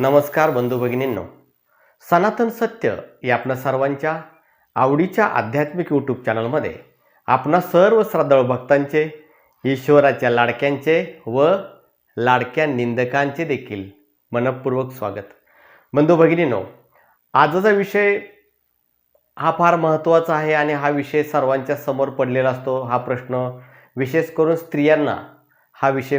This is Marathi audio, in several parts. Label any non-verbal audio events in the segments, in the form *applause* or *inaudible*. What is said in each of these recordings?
नमस्कार बंधू भगिनींनो. सनातन सत्य या आपल्या सर्वांच्या आवडीच्या आध्यात्मिक यूट्यूब चॅनलमध्ये आपणा सर्व श्रद्धाळू भक्तांचे ईश्वराच्या लाडक्यांचे व लाडक्या निंदकांचे देखील मनपूर्वक स्वागत. बंधू भगिनींनो आजचा विषय हा फार महत्त्वाचा आहे आणि हा विषय सर्वांच्या समोर पडलेला असतो. हा प्रश्न विशेष करून स्त्रियांना हा विषय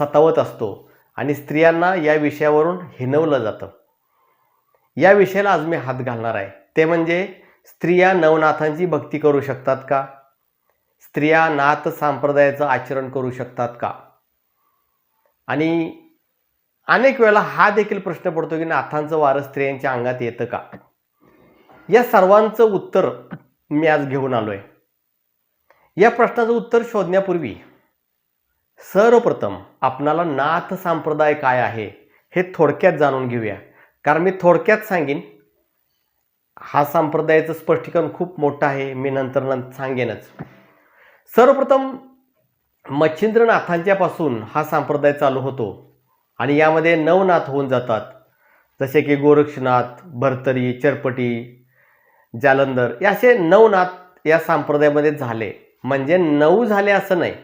सतावत असतो. आणि स्त्रियांना या विषयावरून हिनवलं जातं. या विषयाला आज मी हात घालणार आहे. ते म्हणजे स्त्रिया नवनाथांची भक्ती करू शकतात का? स्त्रिया नाथ संप्रदायाचं आचरण करू शकतात का? आणि अनेक वेळेला हा देखील प्रश्न पडतो की नाथांचं वारं स्त्रियांच्या अंगात येतं का? या सर्वांचं उत्तर मी आज घेऊन आलोय. या प्रश्नाचं उत्तर शोधण्यापूर्वी सर्वप्रथम आपणाला नाथ संप्रदाय काय आहे हे थोडक्यात जाणून घेऊया. कारण मी थोडक्यात सांगेन हा संप्रदायाचं स्पष्टीकरण खूप मोठं आहे मी नंतर नंतर सांगेनच. सर्वप्रथम मच्छिंद्रनाथांच्यापासून हा संप्रदाय चालू होतो आणि यामध्ये नवनाथ होऊन जातात. जसे की गोरक्षनाथ भरतरी चरपटी जालंधर या असे नवनाथ या संप्रदायामध्ये झाले. म्हणजे नऊ झाले असं नाही.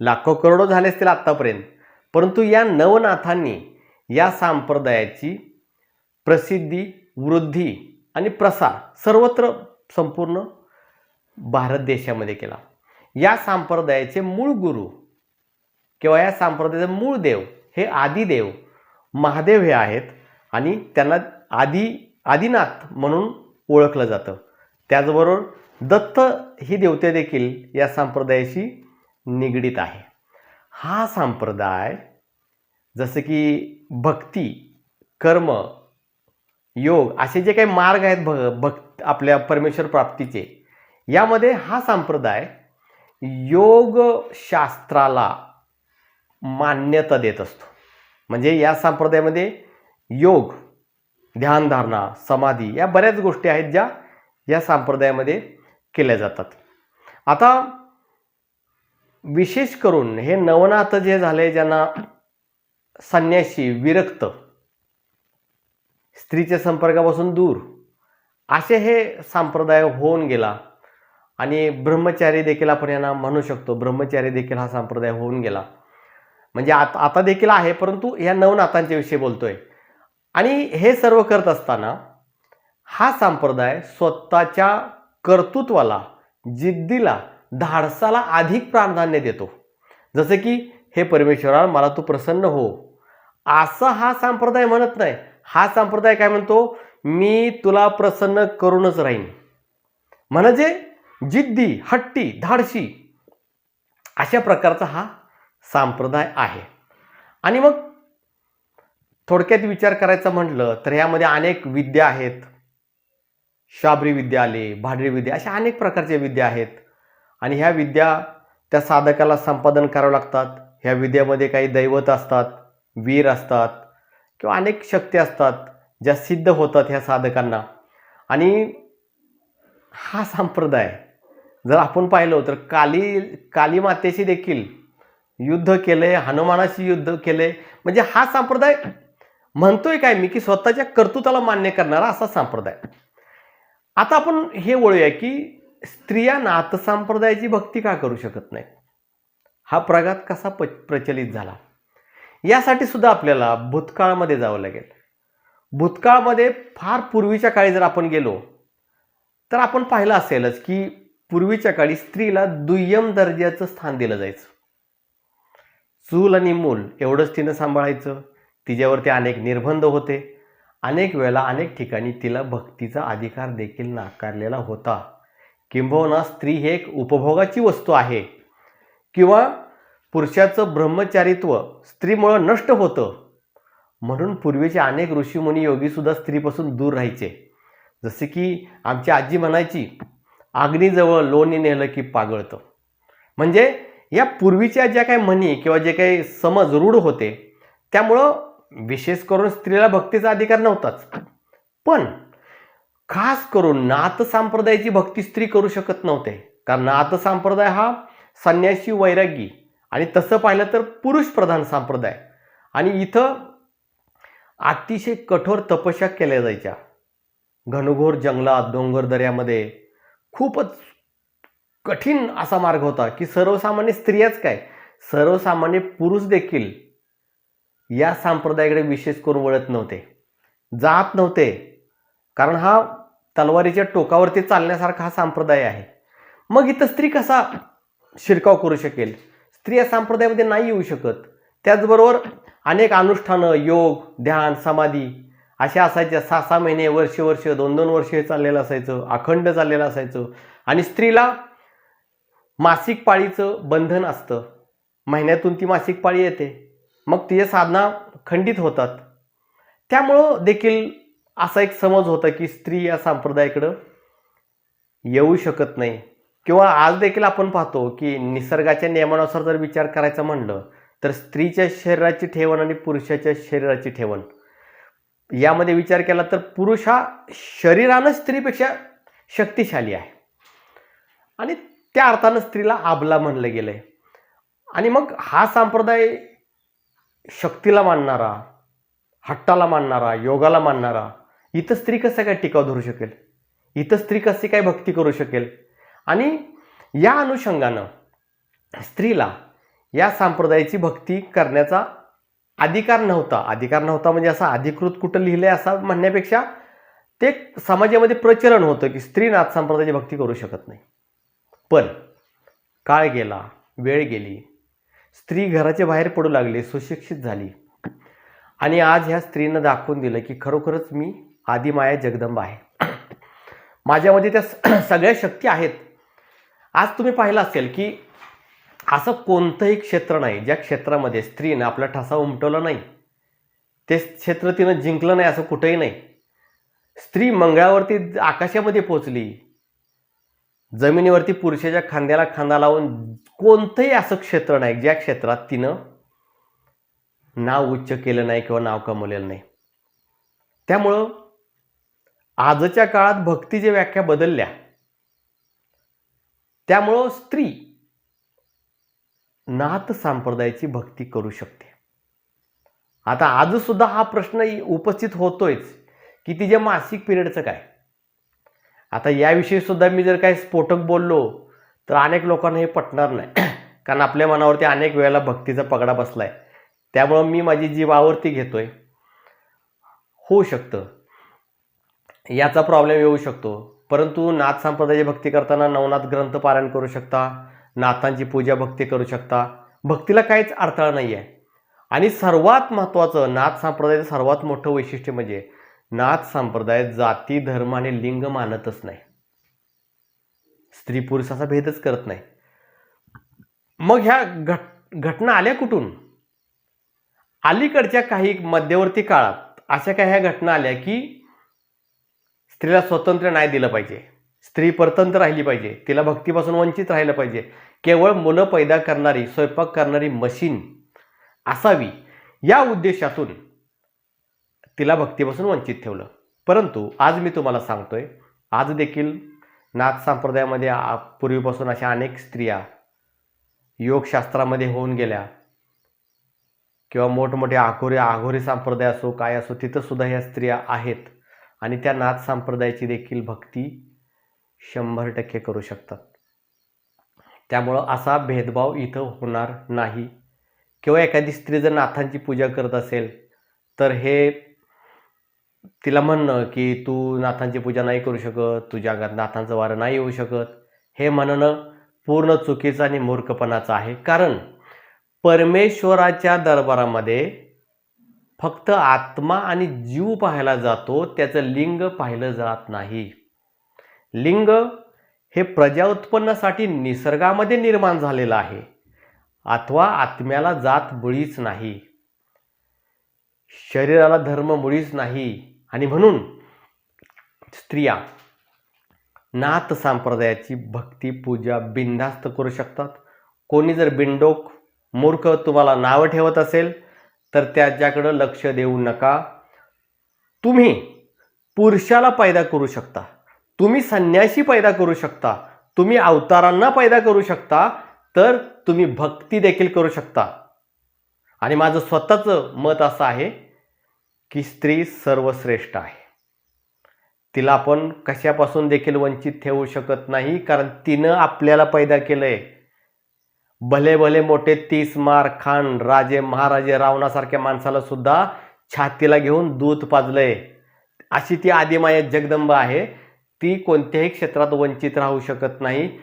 लाखो करोडो झाले असतील आत्तापर्यंत परंतु या नवनाथांनी या संप्रदायाची प्रसिद्धी वृद्धी आणि प्रसार सर्वत्र संपूर्ण भारत देशामध्ये केला. या संप्रदायाचे मूळ गुरु किंवा या संप्रदायाचे मूळ देव हे आदिदेव महादेव हे आहेत आणि त्यांना आदी आदिनाथ म्हणून ओळखलं जातं. त्याचबरोबर दत्त ही देवते देखील या संप्रदायाशी निगडीत आहे. हा संप्रदाय जसं की भक्ती कर्म योग असे जे काही मार्ग आहेत भ भक् आपल्या परमेश्वर प्राप्तीचे यामध्ये हा संप्रदाय योगशास्त्राला मान्यता देत असतो. म्हणजे या संप्रदायामध्ये योग ध्यानधारणा समाधी या बऱ्याच गोष्टी आहेत ज्या या संप्रदायामध्ये केल्या जातात. आता विशेष करून हे नवनाथ जे झाले ज्यांना संन्याशी विरक्त स्त्रीच्या संपर्कापासून दूर असे हे संप्रदाय होऊन गेला. आणि ब्रह्मचारी देखील आपण यांना म्हणू शकतो ब्रह्मचारी देखील हा संप्रदाय होऊन गेला. म्हणजे आता आता देखील आहे परंतु या नवनाथांच्या विषयी बोलतोय. आणि हे सर्व करत असताना हा संप्रदाय स्वतःच्या कर्तृत्वाला जिद्दीला धाडसाला अधिक प्राधान्य देतो. जसं की हे परमेश्वरा मला तू प्रसन्न हो. असा हा संप्रदाय म्हणत नाही. हा संप्रदाय काय म्हणतो? मी तुला प्रसन्न करूनच राहीन. म्हणजे जिद्दी हट्टी धाडशी अशा प्रकारचा हा संप्रदाय आहे. आणि मग थोडक्यात विचार करायचा म्हटलं तर यामध्ये अनेक विद्या आहेत. शाबरी विद्या आले भाडरी विद्या अशा अनेक प्रकारच्या विद्या आहेत. आणि ह्या विद्या त्या साधकाला संपादन करावं लागतात. ह्या विद्यामध्ये काही दैवत असतात वीर असतात किंवा अनेक शक्ती असतात ज्या सिद्ध होतात ह्या साधकांना. आणि हा संप्रदाय जर आपण पाहिलं तर काली काली मातेशी देखील युद्ध केले हनुमानाशी युद्ध केले म्हणजे हा संप्रदाय म्हणतोय काय मी की स्वतःच्या कर्तृत्वाला मान्य करणारा असा संप्रदाय. आता आपण हे वळूया की स्त्रिया नाथसंप्रदायाची भक्ती का करू शकत नाही? हा प्रघात कसा प प्रचलित झाला? यासाठी सुद्धा आपल्याला भूतकाळामध्ये जावं लागेल. भूतकाळामध्ये फार पूर्वीच्या काळी जर आपण गेलो तर आपण पाहिलं असेलच की पूर्वीच्या काळी स्त्रीला दुय्यम दर्जाचं स्थान दिलं जायचं. चूल आणि मूल एवढंच तिनं सांभाळायचं. तिच्यावरती अनेक निर्बंध होते. अनेक वेळेला अनेक ठिकाणी तिला भक्तीचा अधिकार देखील नाकारलेला होता. किंबहुना स्त्री हे एक उपभोगाची वस्तू आहे. किंवा पुरुषाचं ब्रह्मचारित्व स्त्रीमुळं नष्ट होतं. म्हणून पूर्वीचे अनेक ऋषीमुनी योगीसुद्धा स्त्रीपासून दूर राहायचे. जसे की आमची आजी म्हणायची अग्नीजवळ लोणी नेलं की पागळतं. म्हणजे या पूर्वीच्या ज्या काही म्हणी किंवा जे काही समज रूढ होते त्यामुळं विशेष करून स्त्रीला भक्तीचा अधिकार नव्हताच. पण खास करून नाथ संप्रदायाची भक्ती स्त्री करू शकत नव्हते. कारण नाथसांप्रदाय हा संन्यासी वैरागी आणि तसं पाहिलं तर पुरुष प्रधान संप्रदाय. आणि इथं अतिशय कठोर तपश्या केल्या जायच्या. घनघोर जंगलात डोंगर दऱ्यामध्ये खूपच कठीण असा मार्ग होता की सर्वसामान्य स्त्रियाच काय? सर्वसामान्य पुरुष देखील या संप्रदायाकडे विशेष करून वळत नव्हते. जात नव्हते. कारण हा तलवारीच्या टोकावरती चालण्यासारखा हा संप्रदाय आहे. मग इथं स्त्री कसा शिरकाव करू शकेल? स्त्री या संप्रदायामध्ये नाही येऊ शकत. त्याचबरोबर अनेक अनुष्ठानं योग ध्यान समाधी अशा असायच्या. सहा सहा महिने वर्ष वर्ष दोन दोन वर्ष हे चाललेलं असायचं अखंड चाललेलं असायचं. आणि स्त्रीला मासिक पाळीचं बंधन असतं. महिन्यातून ती मासिक पाळी येते. मग तिच्या साधना खंडित होतात. त्यामुळं देखील असा एक समज होता की स्त्री या संप्रदायाकडं येऊ शकत नाही. किंवा आज देखील आपण पाहतो की निसर्गाच्या नियमानुसार जर विचार करायचा म्हणलं तर स्त्रीच्या शरीराची ठेवण आणि पुरुषाच्या शरीराची ठेवण. यामध्ये विचार केला तर पुरुष हा शरीरानं स्त्रीपेक्षा शक्तिशाली आहे. आणि त्या अर्थानं स्त्रीला आबला म्हणलं गेलं आहे आणि मग हा संप्रदाय शक्तीला मानणारा हट्टाला मानणारा योगाला मानणारा इथं स्त्री कसं काय टिकाव धरू शकेल? इथं स्त्री कशी काय भक्ती करू शकेल? आणि या अनुषंगानं स्त्रीला या संप्रदायाची भक्ती करण्याचा अधिकार नव्हता. अधिकार नव्हता म्हणजे असा अधिकृत कुठं लिहिलंय असा म्हणण्यापेक्षा ते समाजामध्ये प्रचलन होतं की स्त्री नाथ संप्रदायाची भक्ती करू शकत नाही. पण काळ गेला वेळ गेली स्त्री घराच्या बाहेर पडू लागली सुशिक्षित झाली. आणि आज ह्या स्त्रीनं दाखवून दिलं की खरोखरच मी आदिमाया जगदंबा आहे. माझ्यामध्ये त्या स- सगळ्या शक्ती आहेत. आज तुम्ही पाहिलं असेल की असं कोणतंही क्षेत्र नाही ज्या क्षेत्रामध्ये स्त्रीनं आपला ठसा उमटवला नाही ते क्षेत्र तिनं जिंकलं नाही असं कुठंही नाही. स्त्री मंगळावरती आकाशामध्ये पोचली जमिनीवरती पुरुषाच्या खांद्याला खांदा लावून कोणतंही असं क्षेत्र नाही ज्या क्षेत्रात तिनं नाव उच्च केलं नाही किंवा नाव कमवलेलं नाही. त्यामुळं आजच्या काळात भक्तीच्या व्याख्या बदलल्या. त्यामुळं स्त्री नाथ संप्रदायाची भक्ती करू शकते. आता आज सुद्धा हा प्रश्न उपस्थित होतोयच की तिच्या मासिक पिरियडचं काय? आता याविषयी सुद्धा मी जर काही स्फोटक बोललो तर अनेक लोकांना हे पटणार नाही. *clears throat* कारण आपल्या मनावरती अनेक वेळेला भक्तीचा पगडा बसलाय. त्यामुळं मी माझी जीव घेतोय. होऊ शकतं. याचा प्रॉब्लेम येऊ शकतो. परंतु नाथ संप्रदायाची भक्ती करताना नवनाथ ग्रंथ पारायण करू शकता नाथांची पूजा भक्ती करू शकता. भक्तीला काहीच अडथळा नाही आहे आणि सर्वात महत्त्वाचं नाथ संप्रदायाचं सर्वात मोठं वैशिष्ट्य म्हणजे नाथ संप्रदाय जाती धर्म आणि लिंग मानतच नाही. स्त्री पुरुष असा भेदच करत नाही. मग ह्या घट घटना आल्या कुठून? अलीकडच्या काही मध्यवर्ती काळात अशा काही ह्या घटना आल्या की स्त्रीला स्वतंत्र नाही दिलं पाहिजे. स्त्री परतंत्र राहिली पाहिजे. तिला भक्तीपासून वंचित राहिलं पाहिजे. केवळ मुलं पैदा करणारी स्वयंपाक करणारी मशीन असावी. या उद्देशातून तिला भक्तीपासून वंचित ठेवलं. परंतु आज मी तुम्हाला सांगतोय आज देखील नाथ संप्रदायामध्ये आ- पूर्वीपासून अशा अनेक स्त्रिया योगशास्त्रामध्ये होऊन गेल्या. किंवा मोठमोठे आघोरी आघोरी संप्रदाय असो काय असो तिथंसुद्धा ह्या स्त्रिया आहेत. आणि त्या नाथ संप्रदायाची देखील भक्ती शंभर टक्के करू शकतात. त्यामुळं असा भेदभाव इथं होणार नाही. किंवा एखादी स्त्री जर नाथांची पूजा करत असेल तर हे तिला म्हणणं की तू नाथांची पूजा नाही करू शकत तुझ्या अंगात नाथांचं वारं नाही येऊ शकत हे म्हणणं पूर्ण चुकीचं आणि मूर्खपणाचं आहे. कारण परमेश्वराच्या दरबारामध्ये फक्त आत्मा आणि जीव पाहायला जातो त्याचं लिंग पाहिलं जात नाही. लिंग हे प्रजा उत्पन्नासाठी निसर्गामध्ये निर्माण झालेलं आहे. अथवा आत्म्याला जात मुळीच नाही. शरीराला धर्म मुळीच नाही. आणि म्हणून स्त्रिया नाथ संप्रदायाची भक्ती पूजा बिनधास्त करू शकतात. कोणी जर बिंडोक मूर्ख तुम्हाला नावं ठेवत असेल तर त्याच्याकडं लक्ष देऊ नका. तुम्ही पुरुषाला पैदा करू शकता. तुम्ही संन्याशी पैदा करू शकता. तुम्ही अवतारांना पैदा करू शकता. तर तुम्ही भक्ती देखील करू शकता. आणि माझं स्वतःचं मत असं आहे की स्त्री सर्वश्रेष्ठ आहे. तिला आपण कशापासून देखील वंचित ठेवू शकत नाही? कारण तिनं आपल्याला पैदा केलं आहे भले भले मोठे तीस मार खान राजे महाराजे रावणासारख्या माणसाला सुद्धा छातीला घेऊन दूध पाजलंय. अशी ती आदिमाया जगदंब आहे. ती कोणत्याही क्षेत्रात वंचित राहू शकत नाही.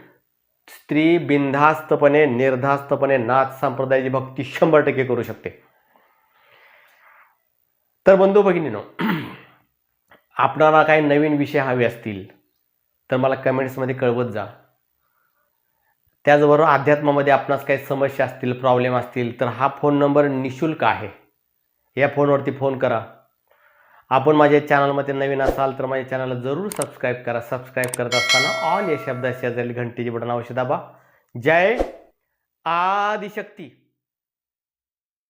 स्त्री बिनधास्तपणे निर्धास्तपणे नाथ संप्रदायाची भक्ती शंभर टक्के करू शकते. तर बंधू भगिनीनो *clears throat* आपणाला काही नवीन विषय हवे असतील तर मला कमेंट्समध्ये कळवत जा. त्याचबरोबर अध्यात्मामध्ये आपणास काही समस्या असतील प्रॉब्लेम असतील तर हा फोन नंबर निशुल्क आहे. या फोनवरती फोन करा. आपण माझ्या चॅनलमध्ये नवीन असाल तर माझ्या चॅनलला जरूर सबस्क्राईब करा. सबस्क्राईब करत असताना ऑल या शब्दाशी शेजारी घंटेची बटन अवश्य दाबा. जय आदिशक्ती!